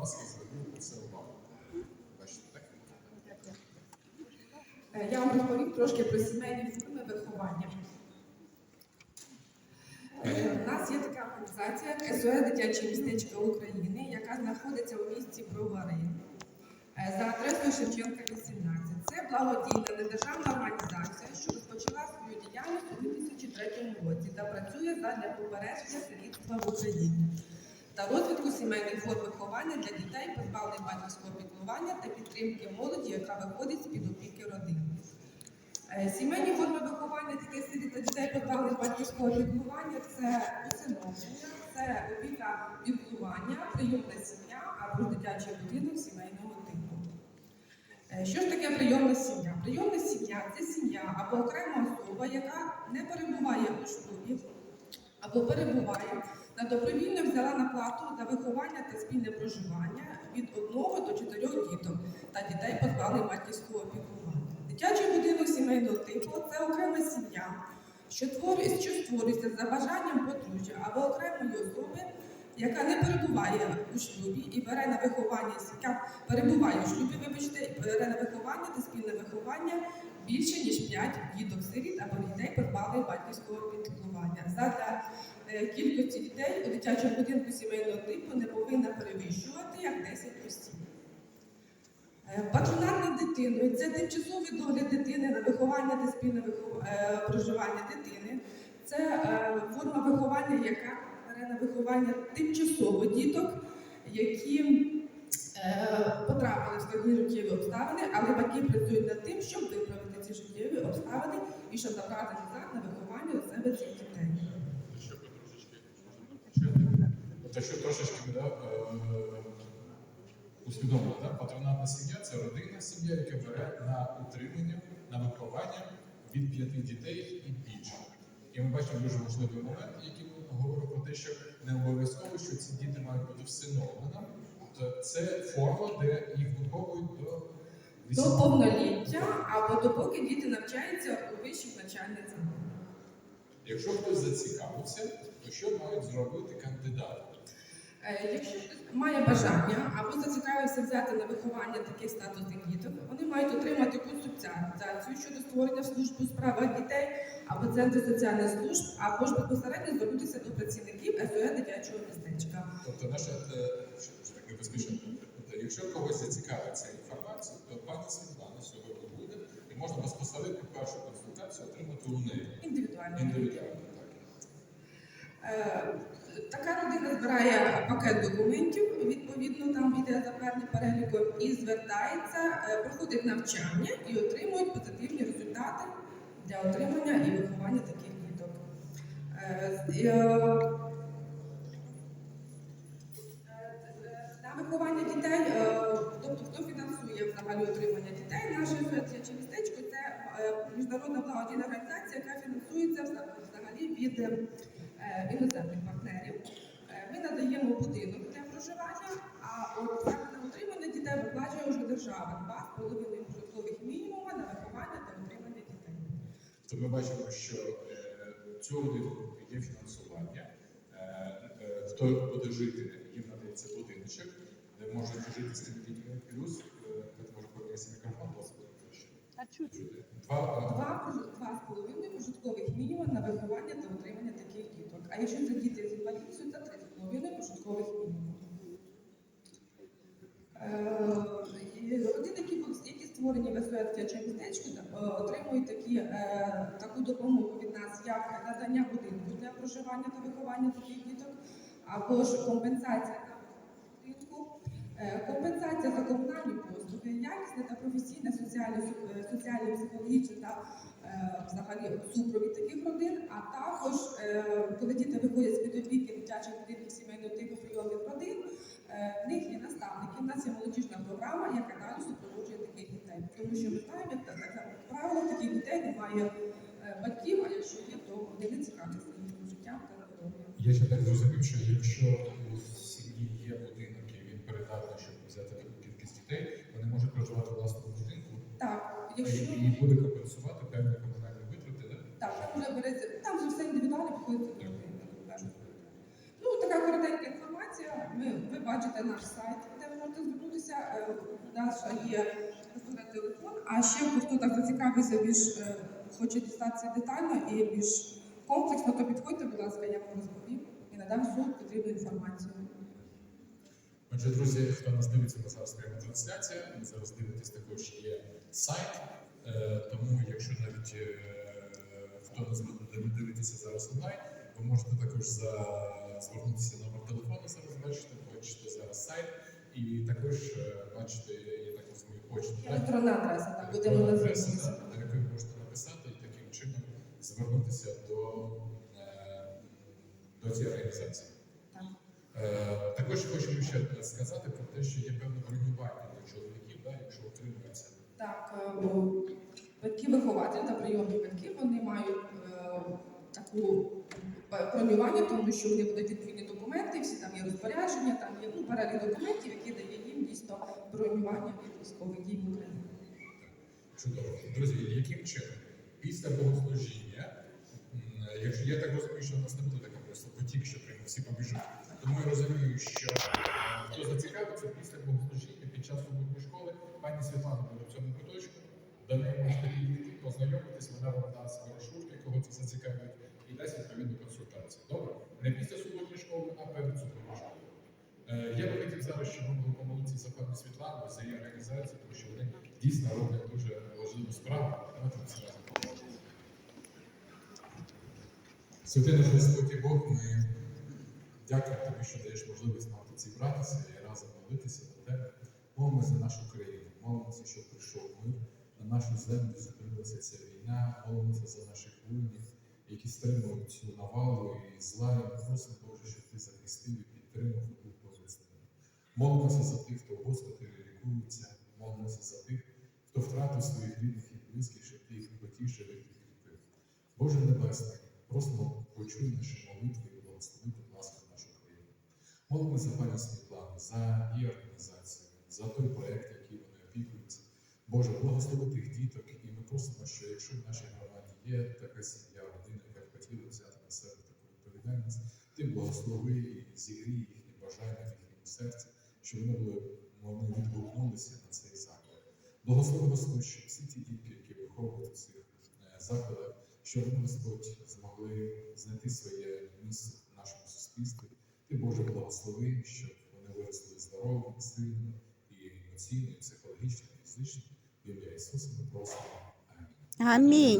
ласка, зверніть це увагу. Е, Я вам розповім трошки про сімейні форми виховання. Е, У нас є така організація СОС Дитяче містечко України, яка знаходиться у місті Бровари е, за адресою Шевченка 18. Це благодійна недержавна організація, що розпочала свою діяльність у 2003 році та працює задля попередження сирітства в Україні та розвитку сімейних форм виховання для дітей, позбавлених батьківського піклування та підтримки молоді, яка виходить з-під опіки родини. Е, Сімейні форми виховання дітей та дітей позбавлених батьківського піклування це усиновлення, це опіка піклування, прийомна сім'я або дитячий будинок сімейного типу. Е, Що ж таке прийомна сім'я? Прийомна сім'я це сім'я або окрема особа, яка не перебуває у шлюбі або перебуває та добровільно взяла на плату за виховання та спільне проживання від 1 до 4 діток та дітей позбавлених батьківського піклування. Дитячий будинок сімейного типу це окрема сім'я, що створюється, що створюється за бажанням подружжя або окремої особи, яка не перебуває у шлюбі і бере на виховання, яка перебуває у шлюбі, вибачте, і бере на виховання та спільне виховання більше ніж 5 діток сиріт або дітей позбавлених батьківського піклування. Задля е, кількості дітей у дитячому будинку сімейного типу не повинна перевищувати як 10 осіб. Е, Патронат над дитиною це тимчасовий догляд дитини на виховання та спільне е, проживання дитини. Це е, форма виховання, яка бере на виховання тимчасово діток, які потрапили в складні життєві обставини, але батьки працюють над тим, щоб виправити ці життєві обставини і щоб забрати назад на виховання до себе цих дітей. Ще би трошечки можна почати. Тобто, що трошечки да, е, усвідомили, да? патронатна сім'я це родинна сім'я, яка бере на утримання, на виховання від п'яти дітей і більше. І ми бачимо дуже важливий момент, який ми говоримо про те, що не обов'язково, що ці діти мають бути всиновленими. Тобто це форма, де їх виховують до До повноліття або допоки діти навчаються у вищих навчальних закладах. Якщо хтось зацікавився, то що мають зробити кандидати? Е, Якщо має бажання або зацікавився взяти на виховання таких статусних діток, вони мають отримати консультацію щодо створення служб у справах дітей або центру соціальних служб, або ж безпосередньо звернутися до працівників СОС дитячого містечка. Тобто наша е, таке безпечно. Якщо когось зацікавить ця інформація, то пані Світлана сьогодні буде і можна безпосередньо першу консультацію отримати у неї Індивідуально. індивідуально. Так. Е, Така збирає пакет документів, відповідно там йде за певним переліком, і звертається, е, проходить навчання і отримують позитивні результати для отримання і виховання таких діток. Е, е, На виховання дітей, тобто хто фінансує взагалі отримання дітей, наше дитяче містечко це міжнародна благодійна організація, яка фінансується взагалі від іноземних То ми бачимо, що е, цю є фінансування. Е, е, Хто буде жити, їм надається будиночок, де можуть жити з цими дітьми. Плюс, е, я можу мікрофон. А чути? Два, Два два з половиною прожиткових мінімума на виховання та утримання таких діток. А якщо це діти з інвалідністю, це три з половиною прожиткових мінімумів. Створені в СОС дитячому містечку, е, отримують такі, е, таку допомогу від нас, як надання будинку для проживання та виховання таких діток, або ж компенсація на будинку, е, компенсація за комунальні послуги, якісне та професійне соціальне, психологічне та взагалі супровід таких родин, а також коли діти виходять з під дитячих будинків сімейного типу прийомних родин, в них є наставники. У нас є молодіжна програма, яка далі супроводжує таких дітей. Тому що ми знаємо, як правило, таких дітей немає е, батьків, а якщо є, то вони не цікавляться їхнім життям та здоров'ям. Я ще так зрозумів, що якщо у сім'ї є будинок і він передатний, щоб взяти таку кількість дітей, вони можуть проживати в власному будинку Так, якщо і буде компенсувати певні комунальні витрати, да? так, там вже береться, там вже все індивідуально підходить до людини. Ну, така коротенька інформація. Ви, ви бачите наш сайт, де ви е, наша є а ще хто так зацікавився більш е, хоче дістатися детально і більш комплексно, то підходьте, будь ласка, я вам розповім і надам всю потрібну інформацію. Отже, друзі, хто нас дивиться, у зараз пряма трансляція. Ви зараз дивитесь також є сайт. Е, Тому, якщо навіть е, хто нас буде дивитися зараз онлайн, ви можете також за- звернутися номер телефону, зараз бачите, бачите зараз сайт, і також е, бачите, я так розумію, почту. Електронна адреса, так, будемо адреса, на яку ви можете написати і таким чином звернутися до, е, до цієї організації. Так. Е, Також хочемо ще сказати про те, що є певне бронювання для чоловіків, да, якщо отримується. Так, батьки-вихователі та прийомні батьки вони мають таку бронювання, тому що вони будуть відповідні документи, всі там є розпорядження, там є ну, перелік документів, які дає їм дійсно бронювання від військових дій в Україні. Чудово. Друзі, яким чином? Після богослужіння, якщо я так розумію, що у нас не буде такий просто потік, що прямо всі побіжуть. Тому я розумію, що е, хто зацікавиться після богослужіння під час суботньої школи, пані Світлана буде в цьому куточку. До неї можете підійти, познайомитись, вона вам дасть брошурки, кого це зацікавить, і дасть відповідну консультацію. Добре? Не після суботньої школи, а перед суботньою школою. Е, Би щоб ми були помолитися за пані Світлану, за її організацію, тому що вони дійсно роблять дуже важливу справу. Давайте зразу помолимося. Святий наш Господь і Бог, ми дякуємо тобі, що даєш можливість нам тут зібратися і разом молитися до тебе. Молимося за нашу країну, молимося, щоб прийшов мир на нашу землю, зупинилася ця війна, молимося за наших воїнів, які стримують цю навалу і зла. І просимо, Боже, щоб ти захистив і підтримав і був. Молимося за тих, хто в лікується, молимося за тих, хто втратив своїх рідних і близьких, щоб ти їх потішив і підкріпив. Боже Небесний, просимо почуй наші молитви і благослови, будь ласка, нашу країну. Молимося за пані Світлану, за її організацію, за той проект, який вони опікуються. Боже, благослови тих діток, і ми просимо, що якщо в нашій громаді є така сім'я, родина, яка хотіла взяти на себе таку відповідальність, ти благослови і зігрій їхні бажання в їхньому серці, щоб вони були вони відгукнулися на цей заклад. Благослови Господь, щоб всі ті дітки, які виховують в цих е, закладах, щоб вони, Господь, змогли знайти своє місце в нашому суспільстві. Ти, Боже, благослови, щоб вони виросли здоровими, сильними і емоційно, і психологічно, і фізично. В ім'я Ісуса ми просимо. Амінь. Амінь.